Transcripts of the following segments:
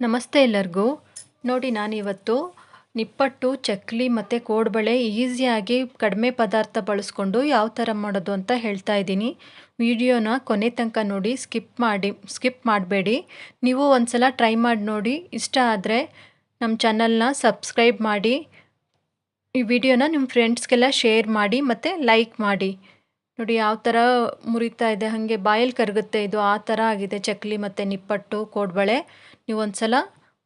ನಮಸ್ತೆ ಎಲ್ಲರಿಗೂ. ನೋಡಿ, ನಾನಿವತ್ತು ನಿಪ್ಪಟ್ಟು, ಚಕ್ಲಿ ಮತ್ತು ಕೋಡ್ಬಳೆ ಈಸಿಯಾಗಿ ಕಡಿಮೆ ಪದಾರ್ಥ ಬಳಸ್ಕೊಂಡು ಯಾವ ಥರ ಮಾಡೋದು ಅಂತ ಹೇಳ್ತಾ ಇದ್ದೀನಿ. ವಿಡಿಯೋನ ಕೊನೆ ತನಕ ನೋಡಿ, ಸ್ಕಿಪ್ ಮಾಡಿ, ಸ್ಕಿಪ್ ಮಾಡಬೇಡಿ. ನೀವು ಒಂದ್ಸಲ ಟ್ರೈ ಮಾಡಿ ನೋಡಿ. ಇಷ್ಟ ಆದರೆ ನಮ್ಮ ಚಾನಲ್ನ ಸಬ್ಸ್ಕ್ರೈಬ್ ಮಾಡಿ. ಈ ವಿಡಿಯೋನ ನಿಮ್ಮ ಫ್ರೆಂಡ್ಸ್ಗೆಲ್ಲ ಶೇರ್ ಮಾಡಿ ಮತ್ತು ಲೈಕ್ ಮಾಡಿ. ನೋಡಿ, ಯಾವ ಥರ ಮುರಿತಾ ಇದೆ, ಹಾಗೆ ಬಾಯಲ್ಲಿ ಕರಗುತ್ತೆ, ಇದು ಆ ಥರ ಆಗಿದೆ, ಚಕ್ಲಿ ಮತ್ತು ನಿಪ್ಪಟ್ಟು, ಕೋಡ್ಬಳೆ. ನೀವು ಒಂದು ಸಲ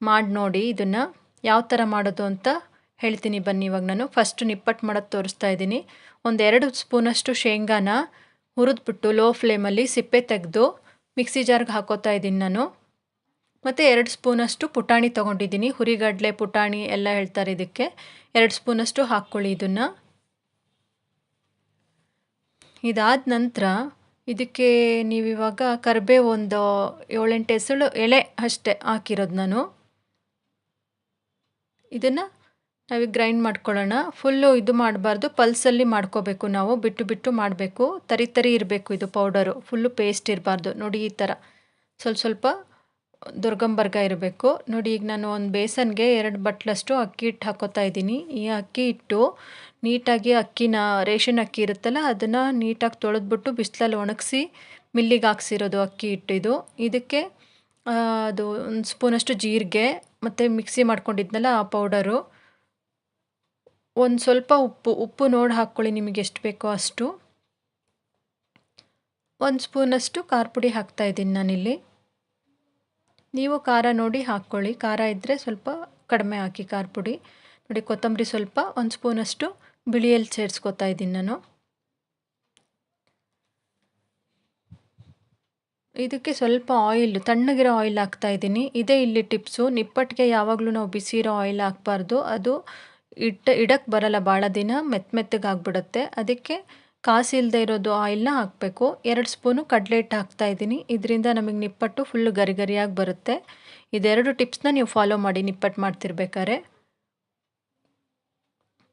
ಮಾಡಿ ನೋಡಿ ಇದನ್ನು ಯಾವ ಥರ ಮಾಡೋದು ಅಂತ ಹೇಳ್ತೀನಿ ಬನ್ನಿ. ಇವಾಗ ನಾನು ಫಸ್ಟ್ ನಿಪ್ಪಟ್ಟು ಮಾಡೋದು ತೋರಿಸ್ತಾ ಇದ್ದೀನಿ. ಒಂದೆರಡು ಸ್ಪೂನಷ್ಟು ಶೇಂಗಾನ ಹುರಿದ್ಬಿಟ್ಟು ಲೋ ಫ್ಲೇಮಲ್ಲಿ ಸಿಪ್ಪೆ ತೆಗೆದು ಮಿಕ್ಸಿ ಜಾರ್ಗೆ ಹಾಕೋತಾ ಇದ್ದೀನಿ ನಾನು. ಮತ್ತು ಎರಡು ಸ್ಪೂನಷ್ಟು ಪುಟಾಣಿ ತೊಗೊಂಡಿದ್ದೀನಿ. ಹುರಿಗಡಲೆ, ಪುಟಾಣಿ ಎಲ್ಲ ಹೇಳ್ತಾರೆ ಇದಕ್ಕೆ. ಎರಡು ಸ್ಪೂನಷ್ಟು ಹಾಕ್ಕೊಳ್ಳಿ ಇದನ್ನು. ಇದಾದ ನಂತರ ಇದಕ್ಕೆ ನೀವಿವಾಗ ಕರಿಬೇವು ಒಂದು ಏಳೆಂಟು ಎಸಳು ಎಲೆ ಅಷ್ಟೇ ಹಾಕಿರೋದು ನಾನು. ಇದನ್ನು ನಾವೀಗ ಗ್ರೈಂಡ್ ಮಾಡ್ಕೊಳ್ಳೋಣ. ಫುಲ್ಲು ಇದು ಮಾಡಬಾರ್ದು, ಪಲ್ಸಲ್ಲಿ ಮಾಡ್ಕೋಬೇಕು ನಾವು, ಬಿಟ್ಟು ಬಿಟ್ಟು ಮಾಡಬೇಕು. ತರಿ ತರಿ ಇರಬೇಕು ಇದು ಪೌಡರು, ಫುಲ್ಲು ಪೇಸ್ಟ್ ಇರಬಾರ್ದು. ನೋಡಿ ಈ ಥರ. ಸ್ವಲ್ಪ ಸ್ವಲ್ಪ ದುರ್ಗಂಬರ್ಗ ಇರಬೇಕು. ನೋಡಿ ಈಗ ನಾನು ಒಂದು ಬೇಸನ್ಗೆ ಎರಡು ಬಟ್ಲಷ್ಟು ಅಕ್ಕಿ ಹಿಟ್ಟು ಹಾಕೋತಾ ಇದ್ದೀನಿ. ಈ ಅಕ್ಕಿ ಹಿಟ್ಟು ನೀಟಾಗಿ ಅಕ್ಕಿನ, ರೇಷನ್ ಅಕ್ಕಿ ಇರುತ್ತಲ್ಲ, ಅದನ್ನು ನೀಟಾಗಿ ತೊಳೆದ್ಬಿಟ್ಟು ಬಿಸಿಲಲ್ಲಿ ಒಣಗಿಸಿ ಮಿಲ್ಲಿಗೆ ಹಾಕ್ಸಿರೋದು ಅಕ್ಕಿ ಇಟ್ಟಿದ್ದು ಇದಕ್ಕೆ ಅದು ಒಂದು ಸ್ಪೂನಷ್ಟು ಜೀರಿಗೆ ಮತ್ತು ಮಿಕ್ಸಿ ಮಾಡ್ಕೊಂಡಿದ್ನಲ್ಲ ಆ ಪೌಡರು. ಒಂದು ಸ್ವಲ್ಪ ಉಪ್ಪು ಉಪ್ಪು ನೋಡಿ ಹಾಕ್ಕೊಳ್ಳಿ ನಿಮಗೆ ಎಷ್ಟು ಬೇಕೋ ಅಷ್ಟು. ಒಂದು ಸ್ಪೂನಷ್ಟು ಖಾರ ಪುಡಿ ಹಾಕ್ತಾಯಿದ್ದೀನಿ ನಾನಿಲ್ಲಿ. ನೀವು ಖಾರ ನೋಡಿ ಹಾಕ್ಕೊಳ್ಳಿ. ಖಾರ ಇದ್ದರೆ ಸ್ವಲ್ಪ ಕಡಿಮೆ ಹಾಕಿ ಖಾರ ಪುಡಿ. ನೋಡಿ ಕೊತ್ತಂಬರಿ ಸ್ವಲ್ಪ, ಒಂದು ಸ್ಪೂನಷ್ಟು ಬಿಳಿಯಲ್ಲಿ ಸೇರಿಸ್ಕೊತಾ ಇದ್ದೀನಿ ನಾನು. ಇದಕ್ಕೆ ಸ್ವಲ್ಪ ಆಯಿಲ್ ತಣ್ಣಗಿರೋ ಆಯಿಲ್ ಹಾಕ್ತಾ ಇದ್ದೀನಿ. ಇದೇ ಇಲ್ಲಿ ಟಿಪ್ಸು ನಿಪ್ಪಟ್ಟಿಗೆ ಯಾವಾಗಲೂ ನಾವು ಬಿಸಿ ಇರೋ ಆಯಿಲ್ ಹಾಕ್ಬಾರ್ದು. ಅದು ಇಟ್ಟ ಇಡಕ್ಕೆ ಬರಲ್ಲ. ಭಾಳ ದಿನ ಮೆತ್ತ ಮೆತ್ತಗೆ ಆಗಿಬಿಡುತ್ತೆ. ಅದಕ್ಕೆ ಕಾಸು ಇಲ್ಲದೆ ಇರೋದು ಆಯಿಲ್ನ ಹಾಕಬೇಕು. ಎರಡು ಸ್ಪೂನು ಕಡಲೆ ಹಿಟ್ಟು ಹಾಕ್ತಾ ಇದ್ದೀನಿ. ಇದರಿಂದ ನಮಗೆ ನಿಪ್ಪಟ್ಟು ಫುಲ್ಲು ಗರಿ ಗರಿಯಾಗಿ ಬರುತ್ತೆ. ಇದೆರಡು ಟಿಪ್ಸ್ನ ನೀವು ಫಾಲೋ ಮಾಡಿ. ನಿಪ್ಪಟ್ಟು ಮಾಡ್ತಿರ್ಬೇಕಾದ್ರೆ.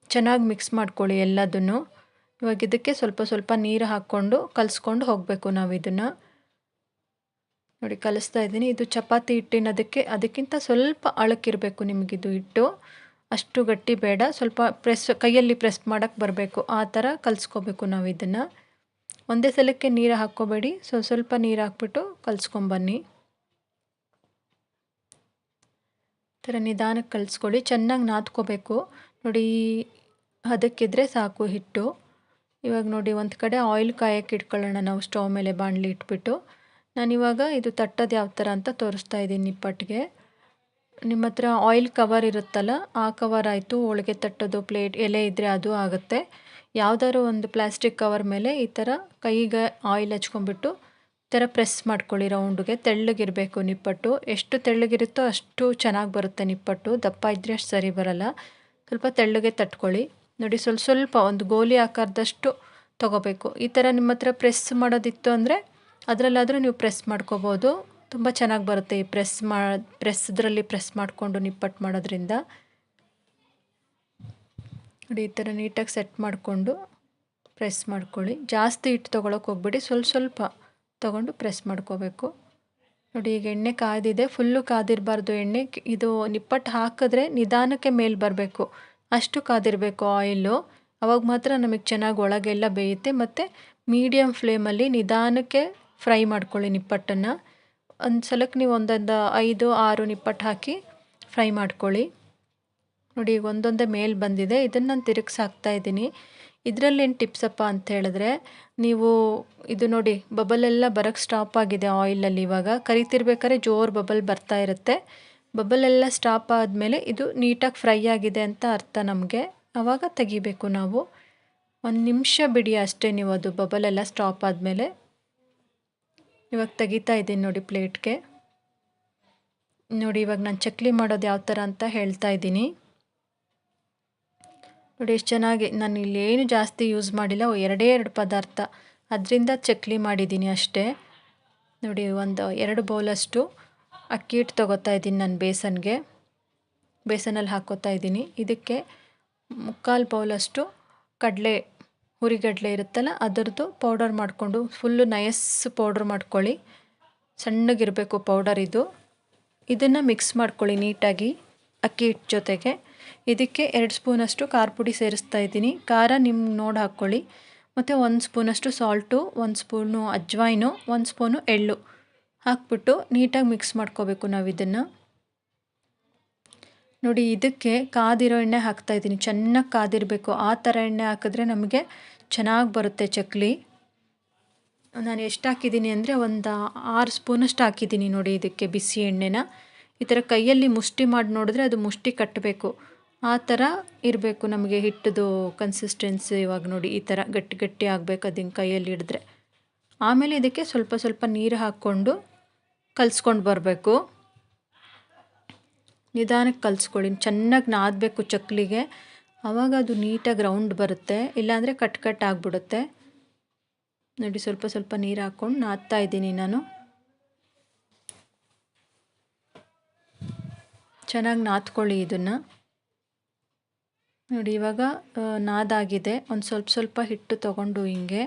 ಚೆನ್ನಾಗಿ ಮಿಕ್ಸ್ ಮಾಡ್ಕೊಳ್ಳಿ ಎಲ್ಲದನ್ನು. ಇವಾಗ ಇದಕ್ಕೆ ಸ್ವಲ್ಪ ಸ್ವಲ್ಪ ನೀರು ಹಾಕ್ಕೊಂಡು ಕಲಿಸ್ಕೊಂಡು ಹೋಗಬೇಕು ನಾವು ಇದನ್ನು. ನೋಡಿ ಕಲಿಸ್ತಾ ಇದ್ದೀನಿ. ಇದು ಚಪಾತಿ ಹಿಟ್ಟಿನದಕ್ಕೆ ಅದಕ್ಕಿಂತ ಸ್ವಲ್ಪ ಅಳಕ್ಕಿರಬೇಕು ನಿಮಗಿದು ಹಿಟ್ಟು. ಅಷ್ಟು ಗಟ್ಟಿ ಬೇಡ. ಸ್ವಲ್ಪ ಪ್ರೆಸ್ ಕೈಯಲ್ಲಿ ಪ್ರೆಸ್ ಮಾಡೋಕ್ಕೆ ಬರಬೇಕು. ಆ ಥರ ಕಲಿಸ್ಕೋಬೇಕು ನಾವು ಇದನ್ನು. ಒಂದೇ ಸಲಕ್ಕೆ ನೀರು ಹಾಕ್ಕೋಬೇಡಿ. ಸೊ, ಸ್ವಲ್ಪ ನೀರು ಹಾಕ್ಬಿಟ್ಟು ಕಲಿಸ್ಕೊಂಬನ್ನಿ ಥರ ನಿಧಾನಕ್ಕೆ ಕಲಿಸ್ಕೊಳ್ಳಿ. ಚೆನ್ನಾಗಿ ನಾದ್ಕೋಬೇಕು. ನೋಡಿ ಅದಕ್ಕಿದ್ರೆ ಸಾಕು ಹಿಟ್ಟು. ಇವಾಗ ನೋಡಿ ಒಂದು ಕಡೆ ಆಯಿಲ್ ಕಾಯಕ್ಕೆ ಇಟ್ಕೊಳ್ಳೋಣ. ನಾವು ಸ್ಟವ್ ಮೇಲೆ ಬಾಣಲಿ ಇಟ್ಬಿಟ್ಟು. ನಾನಿವಾಗ ಇದು ತಟ್ಟೋದು ಯಾವ ಥರ ಅಂತ ತೋರಿಸ್ತಾ ಇದ್ದೀನಿ ನಿಪ್ಪಟ್ಟಿಗೆ ನಿಮ್ಮ ಹತ್ರ ಆಯಿಲ್ ಕವರ್ ಇರುತ್ತಲ್ಲ, ಆ ಕವರ್ ಆಯಿತು. ಹೋಳಿಗೆ ತಟ್ಟೋದು ಪ್ಲೇಟ್ ಎಲೆ ಇದ್ದರೆ ಅದು ಆಗುತ್ತೆ. ಯಾವುದಾದ್ರು ಒಂದು ಪ್ಲಾಸ್ಟಿಕ್ ಕವರ್ ಮೇಲೆ ಈ ಥರ ಕೈಗೆ ಆಯಿಲ್ ಹಚ್ಕೊಂಡ್ಬಿಟ್ಟು, ಈ ಥರ ಪ್ರೆಸ್ ಮಾಡ್ಕೊಳ್ಳಿ ರೌಂಡ್ಗೆ ತೆಳ್ಳಗಿರಬೇಕು ನಿಪ್ಪಟ್ಟು. ಎಷ್ಟು ತೆಳ್ಳಗಿರುತ್ತೋ ಅಷ್ಟು ಚೆನ್ನಾಗಿ ಬರುತ್ತೆ ನಿಪ್ಪಟ್ಟು. ದಪ್ಪ ಇದ್ದರೆ ಅಷ್ಟು ಸರಿ ಬರಲ್ಲ. ಸ್ವಲ್ಪ ತೆಳ್ಳಗೆ ತಟ್ಕೊಳ್ಳಿ. ನೋಡಿ ಸ್ವಲ್ಪ ಸ್ವಲ್ಪ ಒಂದು ಗೋಲಿ ಆಕಾರದಷ್ಟು ತೊಗೋಬೇಕು. ಈ ಥರ ನಿಮ್ಮ ಹತ್ರ ಪ್ರೆಸ್ ಮಾಡೋದಿತ್ತು ಅಂದರೆ ಅದರಲ್ಲಾದರೂ ನೀವು ಪ್ರೆಸ್ ಮಾಡ್ಕೋಬೋದು. ತುಂಬ ಚೆನ್ನಾಗಿ ಬರುತ್ತೆ ಈ ಪ್ರೆಸ್ ಮಾ ಪ್ರೆಸ್ದ್ರಲ್ಲಿ ಪ್ರೆಸ್ ಮಾಡಿಕೊಂಡು ನಿಪ್ಪಟ್ಟು ಮಾಡೋದ್ರಿಂದ. ನೋಡಿ ಈ ಥರ ನೀಟಾಗಿ ಸೆಟ್ ಮಾಡಿಕೊಂಡು ಪ್ರೆಸ್ ಮಾಡ್ಕೊಳ್ಳಿ. ಜಾಸ್ತಿ ಹಿಟ್ಟು ತೊಗೊಳಕ್ಕೆ ಹೋಗ್ಬಿಡಿ. ಸ್ವಲ್ಪ ಸ್ವಲ್ಪ ತೊಗೊಂಡು ಪ್ರೆಸ್ ಮಾಡ್ಕೋಬೇಕು. ನೋಡಿ ಈಗ ಎಣ್ಣೆ ಕಾದಿದೆ ಫುಲ್ಲು ಕಾದಿರಬಾರ್ದು ಎಣ್ಣೆ. ಇದು ನಿಪ್ಪಟ್ಟು ಹಾಕಿದ್ರೆ ನಿಧಾನಕ್ಕೆ ಮೇಲೆ ಬರಬೇಕು. ಅಷ್ಟು ಕಾದಿರಬೇಕು ಆಯಿಲು. ಅವಾಗ ಮಾತ್ರ ನಮಗೆ ಚೆನ್ನಾಗಿ ಒಳಗೆಲ್ಲ ಬೇಯುತ್ತೆ. ಮತ್ತು ಮೀಡಿಯಮ್ ಫ್ಲೇಮಲ್ಲಿ ನಿಧಾನಕ್ಕೆ ಫ್ರೈ ಮಾಡ್ಕೊಳ್ಳಿ ನಿಪ್ಪಟ್ಟನ್ನು. ಒಂದು ಸಲಕ್ಕೆ ನೀವು ಒಂದೊಂದು ಐದು, ಆರು ನಿಪ್ಪಟ್ಟು ಹಾಕಿ ಫ್ರೈ ಮಾಡ್ಕೊಳ್ಳಿ. ನೋಡಿ ಈಗ ಒಂದೊಂದೇ ಮೇಲೆ ಬಂದಿದೆ. ಇದನ್ನು ನಾನು ತಿರುಗಿಸಿ ಹಾಕ್ತಾ ಇದ್ದೀನಿ. ಇದರಲ್ಲೇನು ಟಿಪ್ಸಪ್ಪ ಅಂತ ಹೇಳಿದ್ರೆ, ನೀವು ಇದು ನೋಡಿ ಬಬಲ್ ಎಲ್ಲ ಬರೋಕ್ಕೆ ಸ್ಟಾಪ್ ಆಗಿದೆ ಆಯಿಲಲ್ಲಿ ಇವಾಗ. ಕರಿತಿರ್ಬೇಕಾದ್ರೆ ಜೋರು ಬಬಲ್ ಬರ್ತಾ ಇರುತ್ತೆ. ಬಬಲೆಲ್ಲ ಸ್ಟಾಪ್ ಆದಮೇಲೆ ಇದು ನೀಟಾಗಿ ಫ್ರೈ ಆಗಿದೆ ಅಂತ ಅರ್ಥ ನಮಗೆ. ಆವಾಗ ತೆಗಿಬೇಕು ನಾವು. ಒಂದು ನಿಮಿಷ ಬಿಡಿ ಅಷ್ಟೇ ನೀವು ಅದು ಬಬಲೆಲ್ಲ ಸ್ಟಾಪ್ ಆದಮೇಲೆ. ಇವಾಗ ತೆಗಿತಾ ಇದ್ದೀನಿ ನೋಡಿ ಪ್ಲೇಟ್ಗೆ. ನೋಡಿ ಇವಾಗ ನಾನು ಚಕ್ಲಿ ಮಾಡೋದು ಯಾವ ಥರ ಅಂತ ಹೇಳ್ತಾ ಇದ್ದೀನಿ. ನೋಡಿ ಎಷ್ಟು ಚೆನ್ನಾಗಿ ನಾನು ಇಲ್ಲಿ ಏನು ಜಾಸ್ತಿ ಯೂಸ್ ಮಾಡಿಲ್ಲ ಎರಡೇ ಎರಡು ಪದಾರ್ಥ. ಅದರಿಂದ ಚಕ್ಲಿ ಮಾಡಿದ್ದೀನಿ ಅಷ್ಟೇ. ನೋಡಿ ಒಂದು ಎರಡು ಬೌಲಷ್ಟು. ಅಕ್ಕಿ ಹಿಟ್ಟು ತೊಗೋತಾ ಇದ್ದೀನಿ ನಾನು ಬೇಸನ್ಗೆ. ಬೇಸನಲ್ಲಿ ಹಾಕೋತಾ ಇದ್ದೀನಿ. ಇದಕ್ಕೆ ಮುಕ್ಕಾಲು ಬೌಲಷ್ಟು ಕಡಲೆ, ಹುರಿಗಡಲೆ ಇರುತ್ತಲ್ಲ, ಅದರದ್ದು ಪೌಡರ್ ಮಾಡಿಕೊಂಡು ಫುಲ್ಲು ನಯಸ್ ಪೌಡ್ರ್ ಮಾಡ್ಕೊಳ್ಳಿ. ಸಣ್ಣಗಿರಬೇಕು ಪೌಡರ್ ಇದು. ಇದನ್ನು ಮಿಕ್ಸ್ ಮಾಡ್ಕೊಳ್ಳಿ ನೀಟಾಗಿ ಅಕ್ಕಿ ಹಿಟ್ಟು ಜೊತೆಗೆ. ಇದಕ್ಕೆ ಎರಡು ಸ್ಪೂನಷ್ಟು ಖಾರ ಪುಡಿ ಸೇರಿಸ್ತಾ ಇದ್ದೀನಿ. ಖಾರ ನಿಮ್ಗೆ ನೋಡಿ ಹಾಕ್ಕೊಳ್ಳಿ ಮತ್ತು ಒಂದು ಸ್ಪೂನಷ್ಟು ಸಾಲ್ಟು, ಒಂದು ಸ್ಪೂನು ಅಜ್ವಾಯಿನು, ಒಂದು ಸ್ಪೂನು ಎಳ್ಳು. ಹಾಕ್ಬಿಟ್ಟು ನೀಟಾಗಿ ಮಿಕ್ಸ್ ಮಾಡ್ಕೋಬೇಕು ನಾವು ಇದನ್ನು ನೋಡಿ, ಇದಕ್ಕೆ ಕಾದಿರೋ ಎಣ್ಣೆ ಹಾಕ್ತಾಯಿದ್ದೀನಿ ಚೆನ್ನಾಗಿ ಕಾದಿರಬೇಕು. ಆ ಥರ ಎಣ್ಣೆ ಹಾಕಿದ್ರೆ ನಮಗೆ ಚೆನ್ನಾಗಿ ಬರುತ್ತೆ ಚಕ್ಲಿ. ನಾನು ಎಷ್ಟು ಹಾಕಿದ್ದೀನಿ ಅಂದರೆ ಒಂದು ಆರು ಸ್ಪೂನಷ್ಟು ಹಾಕಿದ್ದೀನಿ ನೋಡಿ ಇದಕ್ಕೆ ಬಿಸಿ ಎಣ್ಣೆನ. ಈ ಥರ ಕೈಯಲ್ಲಿ ಮುಷ್ಟಿ ಮಾಡಿ ನೋಡಿದ್ರೆ ಅದು ಮುಷ್ಟಿ ಕಟ್ಟಬೇಕು. ಆ ಥರ ಇರಬೇಕು ನಮಗೆ ಹಿಟ್ಟದು ಕನ್ಸಿಸ್ಟೆನ್ಸಿ ಇವಾಗ ನೋಡಿ, ಈ ಥರ ಗಟ್ಟಿ ಗಟ್ಟಿ ಆಗಬೇಕು ಅದನ್ನು ಕೈಯಲ್ಲಿ ಹಿಡಿದ್ರೆ. ಆಮೇಲೆ ಇದಕ್ಕೆ ಸ್ವಲ್ಪ ಸ್ವಲ್ಪ ನೀರು ಹಾಕ್ಕೊಂಡು ಕಲಿಸ್ಕೊಂಡು ಬರಬೇಕು. ನಿಧಾನಕ್ಕೆ ಕಲಿಸ್ಕೊಳ್ಳಿ. ಚೆನ್ನಾಗಿ ನಾದಬೇಕು ಚಕ್ಲಿಗೆ. ಆವಾಗ ಅದು ನೀಟಾಗಿ ರೌಂಡ್ ಬರುತ್ತೆ. ಇಲ್ಲಾಂದರೆ ಕಟ್ ಕಟ್ ಆಗಿಬಿಡುತ್ತೆ. ನೋಡಿ, ಸ್ವಲ್ಪ ಸ್ವಲ್ಪ ನೀರು ಹಾಕ್ಕೊಂಡು ನಾದ್ತಾ ಇದ್ದೀನಿ ನಾನು. ಚೆನ್ನಾಗಿ ನಾದ್ಕೊಳ್ಳಿ ಇದನ್ನು. ನೋಡಿ, ಇವಾಗ ನಾದಾಗಿದೆ. ಒಂದು ಸ್ವಲ್ಪ ಸ್ವಲ್ಪ ಹಿಟ್ಟು ತಗೊಂಡು ಹಿಂಗೆ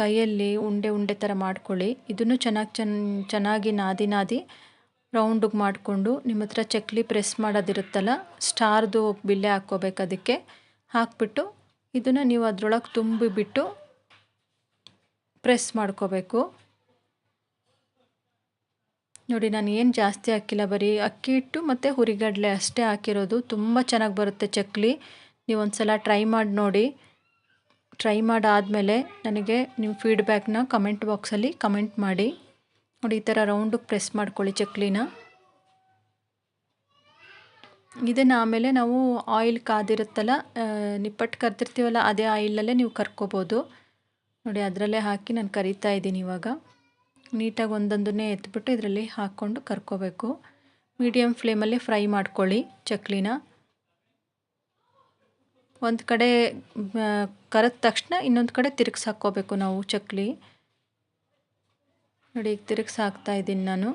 ಕೈಯಲ್ಲಿ ಉಂಡೆ ಉಂಡೆ ಥರ ಮಾಡ್ಕೊಳ್ಳಿ. ಇದನ್ನು ಚೆನ್ನಾಗಿ ಚೆನ್ನ ಚೆನ್ನಾಗಿ ನಾದಿ ನಾದಿ ರೌಂಡಿಗೆ ಮಾಡಿಕೊಂಡು ನಿಮ್ಮ ಹತ್ರ ಚಕ್ಲಿ ಪ್ರೆಸ್ ಮಾಡೋದಿರುತ್ತಲ್ಲ, ಸ್ಟಾರ್ದು ಬಿಲ್ಲೆ ಹಾಕ್ಕೋಬೇಕು ಅದಕ್ಕೆ. ಹಾಕ್ಬಿಟ್ಟು ಇದನ್ನು ನೀವು ಅದರೊಳಗೆ ತುಂಬಿಬಿಟ್ಟು ಪ್ರೆಸ್ ಮಾಡ್ಕೋಬೇಕು. ನೋಡಿ, ನಾನು ಏನು ಜಾಸ್ತಿ ಹಾಕಿಲ್ಲ ಬರೀ ಅಕ್ಕಿ ಹಿಟ್ಟು ಮತ್ತು ಹುರಿಗಡಲೆ ಅಷ್ಟೇ ಹಾಕಿರೋದು. ತುಂಬ ಚೆನ್ನಾಗಿ ಬರುತ್ತೆ ಚಕ್ಲಿ. ನೀವು ಒಂದು ಸಲ ಟ್ರೈ ಮಾಡಿ ನೋಡಿ. ಟ್ರೈ ಮಾಡಾದಮೇಲೆ ನನಗೆ ನಿಮ್ಮ ಫೀಡ್ಬ್ಯಾಕ್ನ ಕಮೆಂಟ್ ಬಾಕ್ಸಲ್ಲಿ ಕಮೆಂಟ್ ಮಾಡಿ. ನೋಡಿ, ಈ ಥರ ರೌಂಡಿಗೆ ಪ್ರೆಸ್ ಮಾಡ್ಕೊಳ್ಳಿ ಚಕ್ಲಿನ. ಇದನ್ನು ಆಮೇಲೆ ನಾವು ಆಯಿಲ್ ಕಾದಿರುತ್ತಲ್ಲ ನಿಪ್ಪಟ್ಟು ಕರ್ದಿರ್ತೀವಲ್ಲ, ಅದೇ ಆಯಿಲಲ್ಲೇ ನೀವು ಕರ್ಕೋಬೋದು. ನೋಡಿ, ಅದರಲ್ಲೇ ಹಾಕಿ ನಾನು ಕರಿತಾ ಇದ್ದೀನಿ ಇವಾಗ. ನೀಟಾಗಿ ಒಂದೊಂದನ್ನೇ ಎತ್ಬಿಟ್ಟು ಇದರಲ್ಲಿ ಹಾಕ್ಕೊಂಡು ಕರ್ಕೋಬೇಕು. ಮೀಡಿಯಮ್ ಫ್ಲೇಮಲ್ಲೇ ಫ್ರೈ ಮಾಡ್ಕೊಳ್ಳಿ ಚಕ್ಲಿನ. ಒಂದು ಕಡೆ ಕರೆದ ತಕ್ಷಣ ಇನ್ನೊಂದು ಕಡೆ ತಿರುಗ್ಸಿ ಹಾಕ್ಕೋಬೇಕು ನಾವು ಚಕ್ಲಿ. ನೋಡಿ, ಈಗ ತಿರುಗ್ಸಿ ಹಾಕ್ತಾ ಇದ್ದೀನಿ ನಾನು.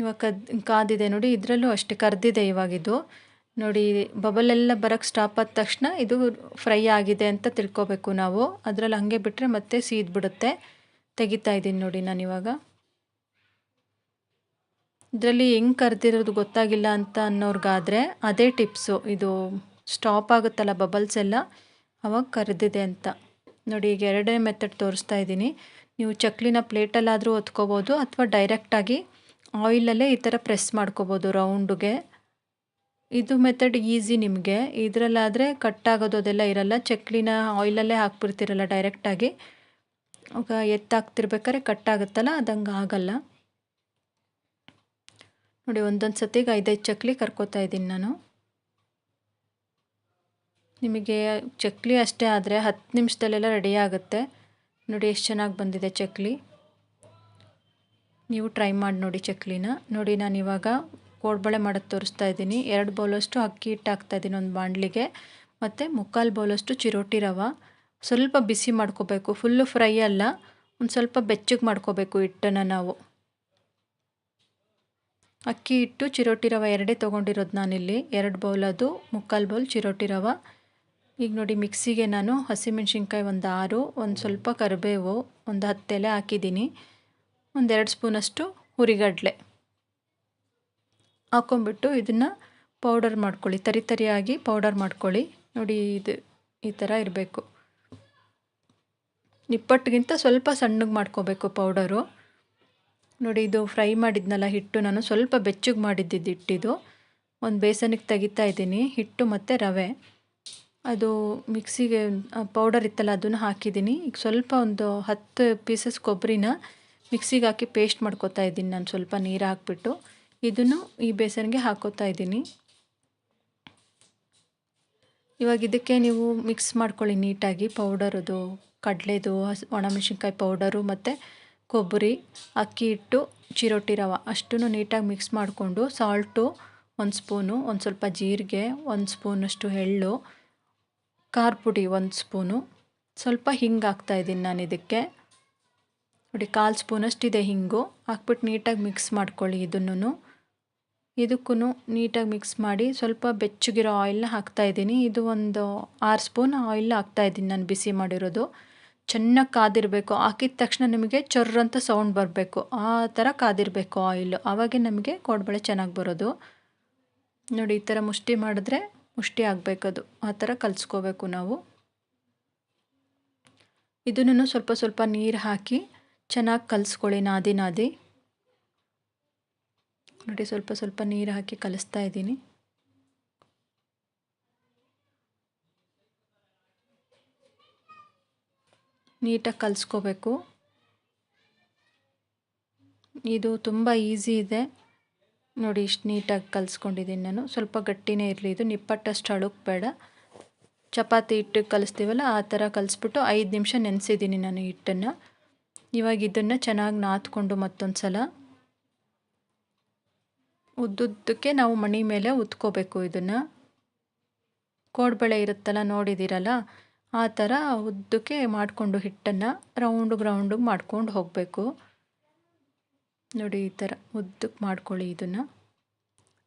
ಇವಾಗ ಕದ್, ಕಾದಿದೆ ನೋಡಿ, ಇದರಲ್ಲೂ ಅಷ್ಟೇ ಕರೆದಿದೆ ಇವಾಗಿದು ನೋಡಿ ಬಬಲೆಲ್ಲ ಬರೋಕ್ಕೆ ಸ್ಟಾಪ್ ಆದ ತಕ್ಷಣ ಇದು ಫ್ರೈ ಆಗಿದೆ ಅಂತ ತಿಳ್ಕೊಬೇಕು ನಾವು. ಅದರಲ್ಲಿ ಹಾಗೆ ಬಿಟ್ಟರೆ ಮತ್ತೆ ಸೀದ್ಬಿಡುತ್ತೆ. ತೆಗಿತಾ ಇದ್ದೀನಿ ನೋಡಿ ಇವಾಗ ಇದರಲ್ಲಿ ಹೆಂಗೆ ಕರೆದಿರೋದು ಗೊತ್ತಾಗಿಲ್ಲ ಅಂತ ಅನ್ನೋರ್ಗಾದರೆ ಅದೇ ಟಿಪ್ಸು. ಇದು ಸ್ಟಾಪ್ ಆಗುತ್ತಲ್ಲ ಬಬಲ್ಸ್ ಎಲ್ಲ? ಅವಾಗ ಕರೆದಿದೆ ಅಂತ. ನೋಡಿ, ಈಗ ಎರಡನೇ ಮೆಥಡ್ ತೋರಿಸ್ತಾ ಇದ್ದೀನಿ. ನೀವು ಚಕ್ಲಿನ ಪ್ಲೇಟಲ್ಲಾದರೂ ಒತ್ಕೋಬೋದು ಅಥವಾ ಡೈರೆಕ್ಟಾಗಿ ಆಯಿಲಲ್ಲೇ ಈ ಥರ ಪ್ರೆಸ್ ಮಾಡ್ಕೋಬೋದು ರೌಂಡ್ಗೆ. ಇದು ಮೆಥಡ್ ಈಸಿ ನಿಮಗೆ. ಇದರಲ್ಲಾದರೆ ಕಟ್ಟಾಗೋದು ಅದೆಲ್ಲ ಇರಲ್ಲ. ಚಕ್ಲಿನ ಆಯಿಲಲ್ಲೇ ಹಾಕ್ಬಿಡ್ತಿರಲ್ಲ ಡೈರೆಕ್ಟಾಗಿ ಆಗ. ಎತ್ತಾಕ್ತಿರ್ಬೇಕಾದ್ರೆ ಕಟ್ಟಾಗುತ್ತಲ್ಲ? ಅದಂಗೆ ಆಗಲ್ಲ. ನೋಡಿ, ಒಂದೊಂದು ಸತಿಗೆ ಐದೈದು ಚಕ್ಲಿ ಕರ್ಕೋತಾ ಇದ್ದೀನಿ ನಾನು. ನಿಮಗೆ ಚಕ್ಲಿ ಅಷ್ಟೇ ಆದರೆ ಹತ್ತು ನಿಮಿಷದಲ್ಲೆಲ್ಲ ರೆಡಿ ಆಗುತ್ತೆ. ನೋಡಿ, ಎಷ್ಟು ಚೆನ್ನಾಗಿ ಬಂದಿದೆ ಚಕ್ಲಿ. ನೀವು ಟ್ರೈ ಮಾಡಿ ನೋಡಿ ಚಕ್ಲಿನ. ನೋಡಿ, ನಾನು ಇವಾಗ ಕೋಡ್ಬಳೆ ಮಾಡೋದು ತೋರಿಸ್ತಾ ಇದ್ದೀನಿ. ಎರಡು ಬೌಲಷ್ಟು ಅಕ್ಕಿ ಹಿಟ್ಟು ಹಾಕ್ತಾಯಿದ್ದೀನಿ ಒಂದು ಬಾಣಲಿಗೆ. ಮತ್ತು ಮುಕ್ಕಾಲು ಬೌಲಷ್ಟು ಚಿರೋಟಿ ರವ. ಸ್ವಲ್ಪ ಬಿಸಿ ಮಾಡ್ಕೋಬೇಕು. ಫುಲ್ಲು ಫ್ರೈ ಅಲ್ಲ, ಒಂದು ಸ್ವಲ್ಪ ಬೆಚ್ಚಗೆ ಮಾಡ್ಕೋಬೇಕು ಹಿಟ್ಟನ್ನು ನಾವು. ಅಕ್ಕಿ ಹಿಟ್ಟು ಚಿರೋಟಿ ರವೆ ಎರಡೇ ತೊಗೊಂಡಿರೋದು ನಾನಿಲ್ಲಿ. ಎರಡು ಬೌಲ್ ಅದು, ಮುಕ್ಕಾಲು ಬೌಲ್ ಚಿರೋಟಿ ರವೆ. ಈಗ ನೋಡಿ ಮಿಕ್ಸಿಗೆ ನಾನು ಹಸಿಮೆಣಸಿನ್ಕಾಯಿ ಒಂದು ಆರು, ಒಂದು ಸ್ವಲ್ಪ ಕರಿಬೇವು, ಒಂದು ಹತ್ತೆಲೆ ಹಾಕಿದ್ದೀನಿ. ಒಂದೆರಡು ಸ್ಪೂನಷ್ಟು ಹುರಿಗಡಲೆ. ಹಾಕ್ಕೊಂಬಿಟ್ಟು ಇದನ್ನು ಪೌಡರ್ ಮಾಡ್ಕೊಳ್ಳಿ. ತರಿ ತರಿಯಾಗಿ ಪೌಡರ್ ಮಾಡ್ಕೊಳ್ಳಿ. ನೋಡಿ ಇದು ಈ ಥರ ಇರಬೇಕು. ನಿಪ್ಪಟ್ಟಿಗಿಂತ ಸ್ವಲ್ಪ ಸಣ್ಣಗೆ ಮಾಡ್ಕೋಬೇಕು ಪೌಡರು ನೋಡಿ, ಇದು ಫ್ರೈ ಮಾಡಿದ್ನಲ್ಲ ಹಿಟ್ಟು. ನಾನು ಸ್ವಲ್ಪ ಬೆಚ್ಚಗೆ ಮಾಡಿದ್ದಿದ್ದು ಹಿಟ್ಟಿದು. ಒಂದು ಬೇಸನಿಗೆ ತೆಗಿತಾ ಇದ್ದೀನಿ. ಹಿಟ್ಟು ಮತ್ತು ರವೆ. ಅದು ಮಿಕ್ಸಿಗೆ ಪೌಡರ್ ಇತ್ತಲ್ಲ, ಅದನ್ನು ಹಾಕಿದ್ದೀನಿ. ಈಗ ಸ್ವಲ್ಪ ಒಂದು ಹತ್ತು ಪೀಸಸ್ ಕೊಬ್ಬರಿನ ಮಿಕ್ಸಿಗೆ ಹಾಕಿ ಪೇಸ್ಟ್ ಮಾಡ್ಕೋತಾ ಇದ್ದೀನಿ. ನಾನು ಸ್ವಲ್ಪ ನೀರು ಹಾಕ್ಬಿಟ್ಟು. ಇದನ್ನು ಈ ಬೇಸನಿಗೆ ಹಾಕೋತಾ ಇದ್ದೀನಿ. ಇವಾಗ ಇದಕ್ಕೆ ನೀವು ಮಿಕ್ಸ್ ಮಾಡ್ಕೊಳ್ಳಿ ನೀಟಾಗಿ. ಪೌಡರದು ಕಡಲೆದು, ಹಸಿ ಒಣಮೆಣಸಿನ್ಕಾಯಿ ಪೌಡರು ಮತ್ತು ಕೊಬ್ಬರಿ, ಅಕ್ಕಿ ಹಿಟ್ಟು, ಚಿರೋಟಿ ರವೆ ಅಷ್ಟೂ ನೀಟಾಗಿ ಮಿಕ್ಸ್ ಮಾಡಿಕೊಂಡು ಸಾಲ್ಟು ಒಂದು ಸ್ಪೂನು ಒಂದು ಸ್ವಲ್ಪ ಜೀರಿಗೆ, ಒಂದು ಸ್ಪೂನಷ್ಟು ಎಳ್ಳು, ಖಾರ ಪುಡಿ ಒಂದು ಸ್ಪೂನು ಸ್ವಲ್ಪ ಹಿಂಗೆ ಹಾಕ್ತಾಯಿದ್ದೀನಿ ನಾನು ಇದಕ್ಕೆ. ನೋಡಿ ಕಾಲು ಸ್ಪೂನಷ್ಟಿದೆ ಹಿಂಗು. ಹಾಕ್ಬಿಟ್ಟು ನೀಟಾಗಿ ಮಿಕ್ಸ್ ಮಾಡ್ಕೊಳ್ಳಿ ಇದನ್ನು ಇದಕ್ಕೂ ನೀಟಾಗಿ ಮಿಕ್ಸ್ ಮಾಡಿ ಸ್ವಲ್ಪ ಬೆಚ್ಚಗಿರೋ ಆಯಿಲ್ನ ಹಾಕ್ತಾಯಿದ್ದೀನಿ ಇದು ಒಂದು ಆರು ಸ್ಪೂನ್ ಆಯಿಲ್ ಹಾಕ್ತಾಯಿದ್ದೀನಿ ನಾನು ಬಿಸಿ ಮಾಡಿರೋದು. ಚೆನ್ನಾಗಿ ಕಾದಿರಬೇಕು. ಹಾಕಿದ ತಕ್ಷಣ ನಿಮಗೆ ಚೊರ್ರ ಅಂತ ಸೌಂಡ್ ಬರಬೇಕು. ಆ ಥರ ಕಾದಿರಬೇಕು ಆಯಿಲು ಆವಾಗೆ ನಮಗೆ ಕೋಡ್ಬಳೆ ಚೆನ್ನಾಗಿ ಬರೋದು. ನೋಡಿ, ಈ ಥರ ಮುಷ್ಟಿ ಮಾಡಿದ್ರೆ ಮುಷ್ಟಿ ಆಗಬೇಕದು. ಆ ಥರ ಕಲಿಸ್ಕೋಬೇಕು ನಾವು. ಇದನ್ನು ಸ್ವಲ್ಪ ಸ್ವಲ್ಪ ನೀರು ಹಾಕಿ ಚೆನ್ನಾಗಿ ಕಲಿಸ್ಕೊಳ್ಳಿ ನಾದಿ ನಾದಿ. ನೋಡಿ, ಸ್ವಲ್ಪ ಸ್ವಲ್ಪ ನೀರು ಹಾಕಿ ಕಲಿಸ್ತಾ ಇದ್ದೀನಿ. ನೀಟಾಗಿ ಕಲಿಸ್ಕೋಬೇಕು. ಇದು ತುಂಬ ಈಸಿ ಇದೆ. ನೋಡಿ, ಇಷ್ಟು ನೀಟಾಗಿ ಕಲಿಸ್ಕೊಂಡಿದ್ದೀನಿ ನಾನು. ಸ್ವಲ್ಪ ಗಟ್ಟಿನೇ ಇರಲಿ. ಇದು ನಿಪ್ಪಟ್ಟಷ್ಟು ಅಳುಕ್ ಬೇಡ ಚಪಾತಿ ಹಿಟ್ಟು ಕಲಿಸ್ತೀವಲ್ಲ, ಆ ಥರ ಕಲಿಸ್ಬಿಟ್ಟು ಐದು ನಿಮಿಷ ನೆನೆಸಿದ್ದೀನಿ ನಾನು ಹಿಟ್ಟನ್ನು. ಇವಾಗ ಇದನ್ನು ಚೆನ್ನಾಗಿ ನಾದ್ಕೊಂಡು ಮತ್ತೊಂದು ಸಲ. ಉದ್ದುದ್ದಕ್ಕೆ ನಾವು ಮಣಿ ಮೇಲೆ ಉತ್ಕೋಬೇಕು ಇದನ್ನು. ಕೋಡ್ಬಳೆ ಇರುತ್ತಲ್ಲ, ನೋಡಿದ್ದೀರಲ್ಲ? ಆ ಥರ ಉದ್ದಕ್ಕೆ ಮಾಡಿಕೊಂಡು ಹಿಟ್ಟನ್ನು ರೌಂಡ್ ರೌಂಡಿಗೆ ಮಾಡ್ಕೊಂಡು ಹೋಗಬೇಕು. ನೋಡಿ ಈ ಥರ ಉದ್ದಕ್ಕೆ ಮಾಡ್ಕೊಳ್ಳಿ ಇದನ್ನು.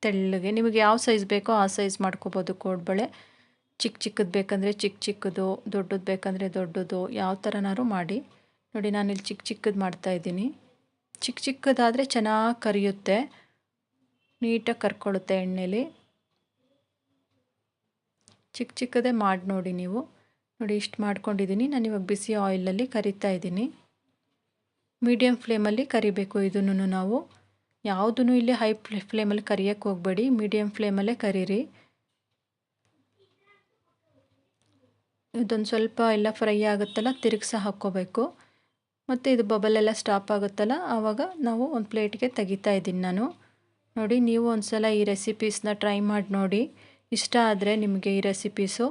ತೆಳ್ಳಗೆ ನಿಮಗೆ ಯಾವ ಸೈಜ್ ಬೇಕೋ ಆ ಸೈಜ್ ಮಾಡ್ಕೋಬೋದು ಕೋಡ್ಬಳೆ. ಚಿಕ್ಕ ಚಿಕ್ಕದು ಬೇಕಂದರೆ ಚಿಕ್ಕ ಚಿಕ್ಕದು, ದೊಡ್ಡದು ಬೇಕಂದರೆ ದೊಡ್ಡದು, ಯಾವ ಥರನಾದ್ರು ಮಾಡಿ. ನೋಡಿ ನಾನಿಲ್ಲಿ ಚಿಕ್ಕ ಚಿಕ್ಕದು ಮಾಡ್ತಾಯಿದ್ದೀನಿ ಚಿಕ್ಕ ಚಿಕ್ಕದಾದರೆ ಚೆನ್ನಾಗಿ ಕರಿಯುತ್ತೆ. ನೀಟಾಗಿ ಕರ್ಕೊಳ್ಳುತ್ತೆ ಎಣ್ಣೆಲಿ. ಚಿಕ್ಕ ಚಿಕ್ಕದೇ ಮಾಡಿ ನೋಡಿ ನೀವು. ನೋಡಿ, ಇಷ್ಟು ಮಾಡ್ಕೊಂಡಿದ್ದೀನಿ ನಾನು ಇವಾಗ ಬಿಸಿ ಆಯಿಲಲ್ಲಿ ಕರಿತಾ ಇದ್ದೀನಿ. ಮೀಡಿಯಮ್ ಫ್ಲೇಮಲ್ಲಿ ಕರಿಬೇಕು ಇದನ್ನು ನಾವು. ಯಾವುದೂ ಇಲ್ಲಿ ಹೈ ಫ್ಲೇಮಲ್ಲಿ ಕರಿಯೋಕ್ಕೆ ಹೋಗಬೇಡಿ. ಮೀಡಿಯಮ್ ಫ್ಲೇಮಲ್ಲೇ ಕರೀರಿ. ಇದೊಂದು ಸ್ವಲ್ಪ ಎಲ್ಲ ಫ್ರೈ ಆಗುತ್ತಲ್ಲ, ತಿರುಗಿಸ ಹಾಕ್ಕೋಬೇಕು. ಮತ್ತು ಇದು ಬಬಲೆಲ್ಲ ಸ್ಟಾಪ್ ಆಗುತ್ತಲ್ಲ, ಆವಾಗ ನಾವು ಒಂದು ಪ್ಲೇಟ್ಗೆ ತೆಗಿತಾ ಇದ್ದೀನಿ ನಾನು. ನೋಡಿ, ನೀವು ಒಂದು ಸಲ ಈ ರೆಸಿಪೀಸ್ನ ಟ್ರೈ ಮಾಡಿ ನೋಡಿ. ಇಷ್ಟ ಆದರೆ ನಿಮಗೆ ಈ ರೆಸಿಪೀಸು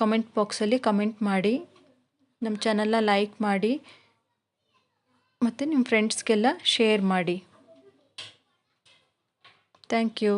ಕಮೆಂಟ್ ಬಾಕ್ಸಲ್ಲಿ ಕಮೆಂಟ್ ಮಾಡಿ ನಮ್ಮ ಚಾನಲ್ನ ಲೈಕ್ ಮಾಡಿ, ಮತ್ತು ನಿಮ್ಮ ಫ್ರೆಂಡ್ಸ್ಗೆಲ್ಲ ಶೇರ್ ಮಾಡಿ. Thank you